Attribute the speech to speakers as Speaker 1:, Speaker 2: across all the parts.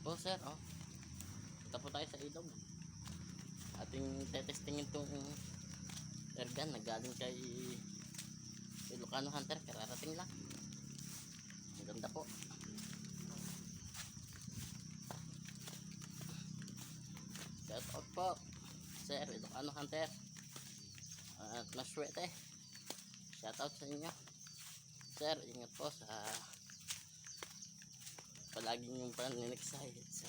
Speaker 1: Po sir, oh. Punta po tayo sa ilog. Ating tetestingin itong airgun na galing kay Ilocano Hunter. Kararating lang. Ang ganda po. Shout out po. Sir, Ilocano Hunter. At maswerte. Shout out sa inyo. Sir, ingat po sa palagi yung paniniksay sa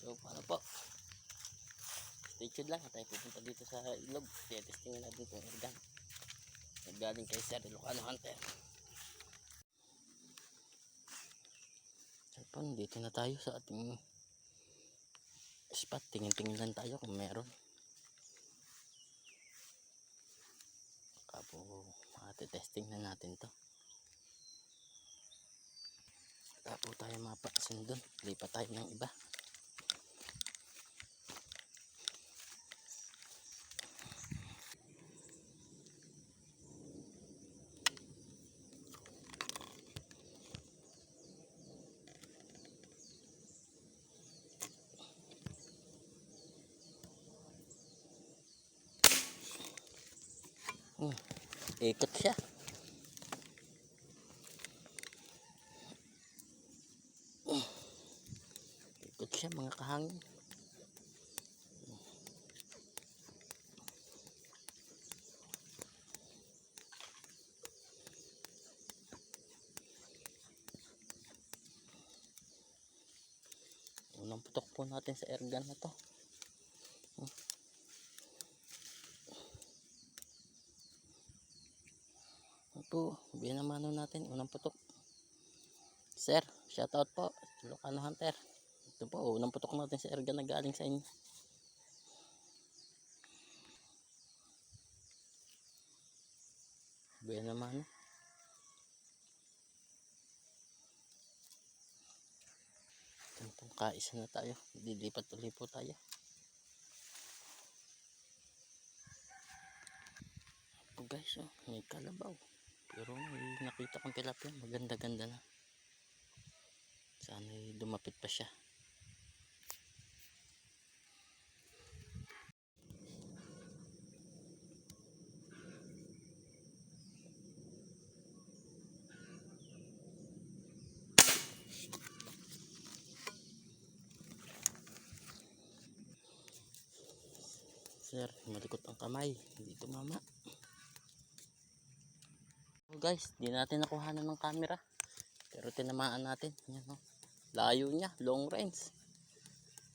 Speaker 1: So, paano po? Stay tuned lang tayo pupunta dito sa ilog. Kaya testingin natin itong organ. Nagaling kay Sir Ilocano Hunter. Paano? Dito na tayo sa ating spot. Tingin-tingin lang tayo kung meron. Testing na natin to. Kapo tayo mapasin dun. Lipat tayo ng iba. Ikot siya. Ikot siya mga kahangin. Unang putok po natin sa airgun na to. Ito, binamano natin, unang putok. Sir, shoutout po, Ilocano Hunter. Ito po, unang putok natin sa erga na galing sa inyo. Binamano. Itong kaisa na tayo, dilipat ulit po tayo. Ito guys, oh, may kalabaw. Pero may nakita kong tilapia, maganda-ganda na. Sana dumapit pa siya. Sir, malikot ang kamay. Dito mama. Guys, di natin nakuhanan ng camera. Pero tinamaan natin. Yan oh. Layo niya, long range.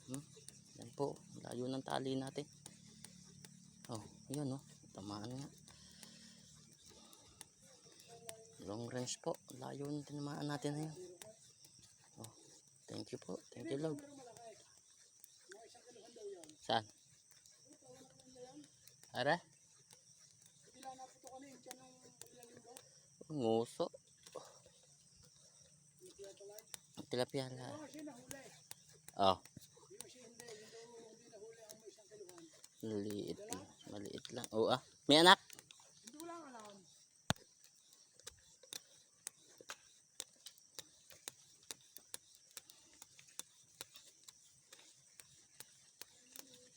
Speaker 1: Hmm? Yan po, layo ng tali natin. Oh, yun oh. Tamaan nga. Long range po. Layo ng tinamaan natin na yun. Oh, thank you po. Thank you Lord. Saan? Ara? Nguso. Tilapia la. Oh. Maliit. Maliit lang. Oo ah. May anak.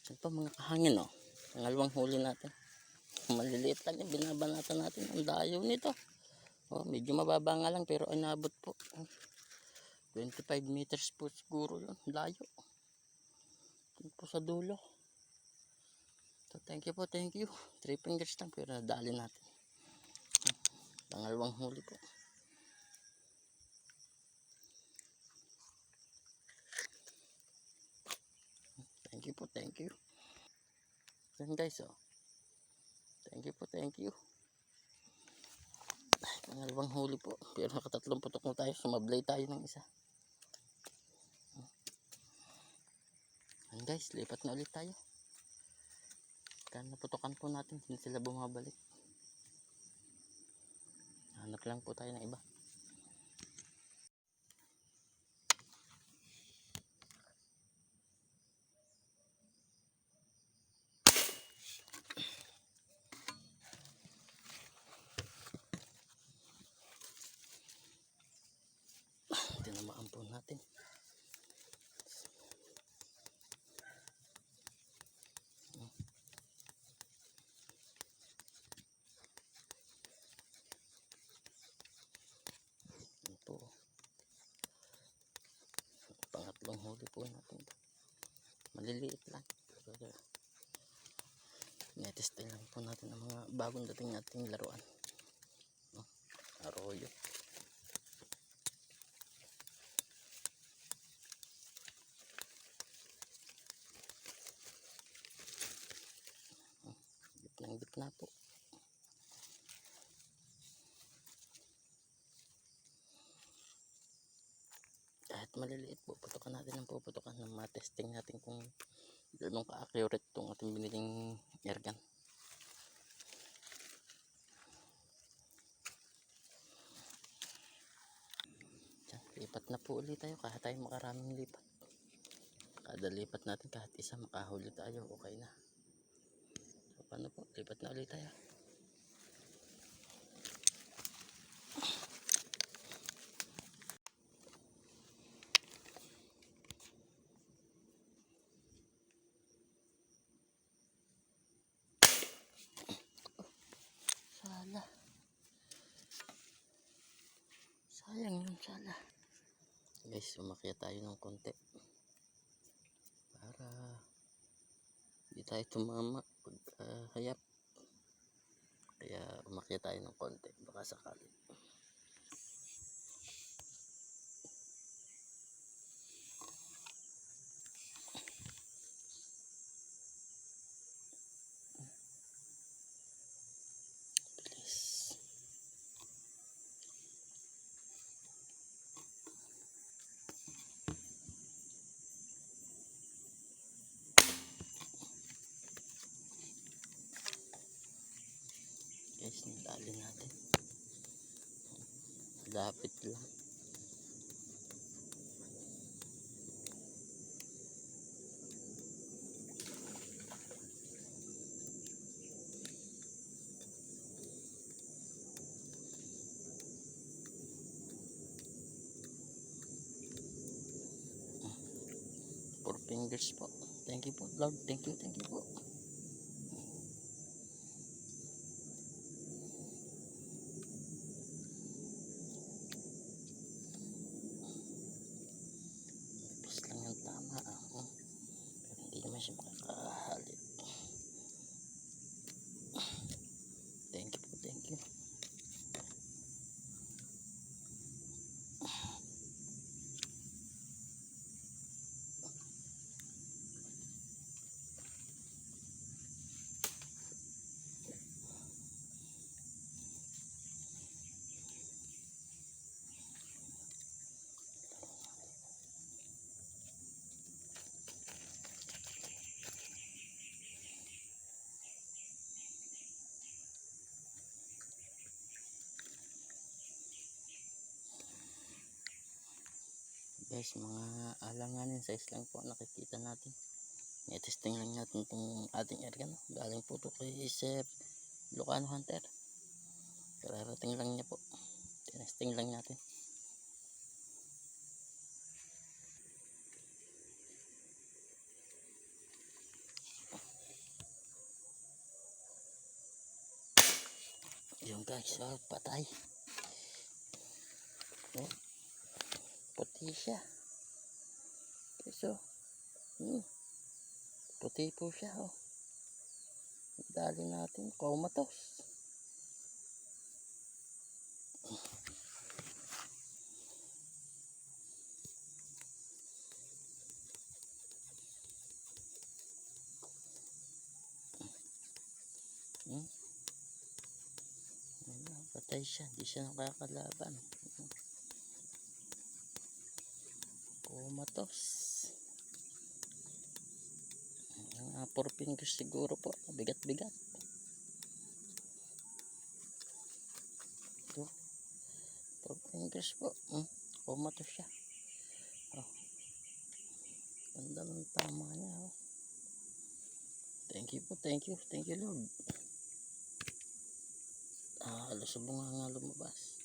Speaker 1: Ito mga kahangin oh. Pangalawang huli natin. Maliliit lang yung binabanatan natin. Ang dayo nito. Oh, medyo mababa nga lang pero inabot po. 25 meters po siguro yun. Layo. Yun po sa dulo. So, thank you po, thank you. Three fingers lang pero nadali natin. Pangalawang huli po. Thank you po, thank you. Yan guys, oh. Thank you po, thank you. Pangalawang huli po. Pero nakatatlong putok na tayo. Sumablay tayo ng isa. Yan guys, lipat na ulit tayo. Kaya naputokan po natin. Hindi sila bumabalik. Hanap lang po tayo ng iba. Natin. Ito. Pangatlong huli po natin. Maliliit lang. Pero Netesting lang po natin ang mga bagong dating nating laruan. No? Arroyo. Gitnang gitna po. Kahit maliliit po, putukan natin ang puputukan ng matesting natin kung gano'ng ka-accurate itong ating biniling airgun. Lipat na po ulit tayo kahit tayo makaraming lipat. Kada lipat natin kahit isa makahuli tayo, okay na. So, paano po? Lipat na ulit tayo. Sala. Sayang yung sala. Guys, umakyat tayo ng konti. Para hindi tayo tumama pag ah, hayap. Kaya umakyat tayo ng konti. Baka sakali. Guys, nilali natin. Lapit lang. Four fingers po. Thank you po, Lord. Thank you, thank you po. Tapos lang yung tama. ah. Oh. Pero hindi naman siya makakahalit. Thank you po, thank you. Guys, mga alanganin size lang po nakikita natin. I-testing lang natin itong ating area. No? Galing po ito kay Sir Lucano Hunter. Kararating lang niya po. Testing lang natin. Yung guys, oh, patay. Oh, puti siya. So, hmm, puti po siya. Oh. Dali natin, comatose. Hmm? Patay siya. Di siya nakakalaban. Kumatos. Mga four fingers siguro po. Bigat-bigat. Ito. Four fingers po. Hmm? Kumatos siya. Oh. Ganda ng tama niya. Oh. Thank you po. Thank you. Thank you Lord. Ah, halos sa bunga nga lumabas.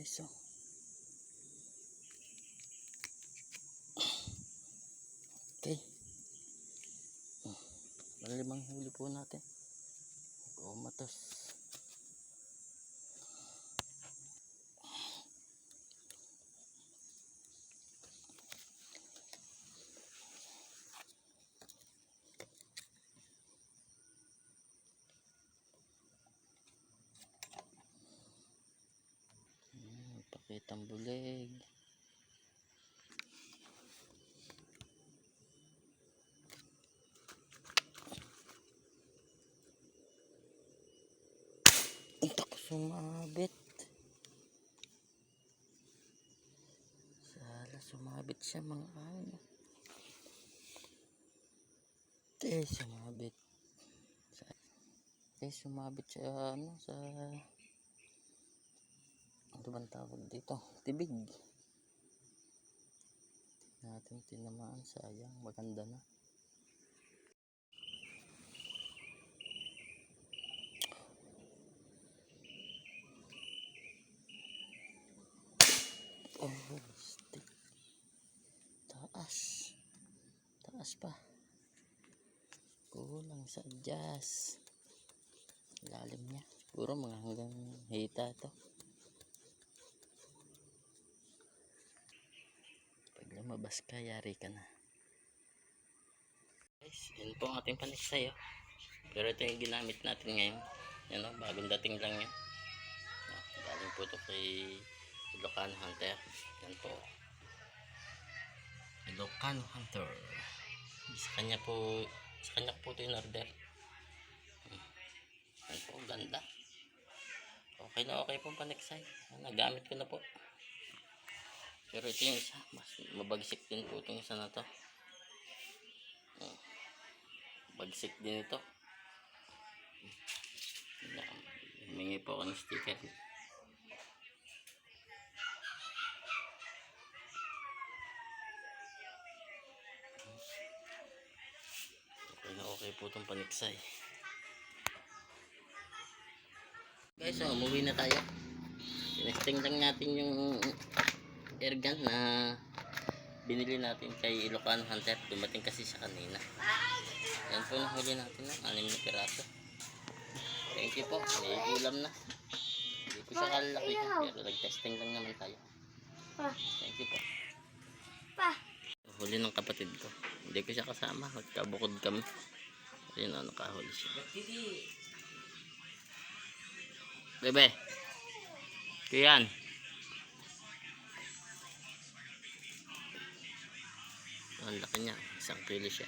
Speaker 1: Oh. Okay. Oh, Malimang huli po natin. Kumatos. Hmm, pakitang bulig. Untak sumabit. Sala sumabit siya mga ano. Eh, sumabit. Eh, sumabit siya ano sa bang tawag dito? Tibig. Natin tinamaan sayang maganda na. Oh, stick. Taas. Taas pa. Kulang sa jazz. Lalim niya. Siguro mga hanggang hita to. Pag lumabas ka, yari ka na. Guys, yun po ang ating paniksay. Oh. Pero ito yung ginamit natin ngayon. Yan o, bagong dating lang yan. Oh, galing po to kay Ilocano Hunter. Yan po. Ilocano Hunter. Sa kanya po, sa kanya po ito in order. Hmm. Yan po, ganda. Okay na okay po paniksay. Nagamit ko na po. Pero ito yung isa, mas mabagsik din po itong isa na to. Hmm. Bagsik din ito. Humingi po ako ng sticker. Okay na okay po itong paniksay. Guys, so, umuwi na tayo. Tinesting lang natin yung airgun na binili natin kay Ilocano Hunter. Dumating kasi sa kanina. Yan po nahuli natin ng anim na piraso. Thank you po. May ulam na. Hindi ko siya kalaki pero nag-testing lang naman tayo. Thank you po.
Speaker 2: pa.
Speaker 1: Huli ng kapatid ko. Hindi ko siya kasama. Magkabukod kami. Ayun o, nakahuli siya. Bebe. Kuyan. 我日他娘想追的谁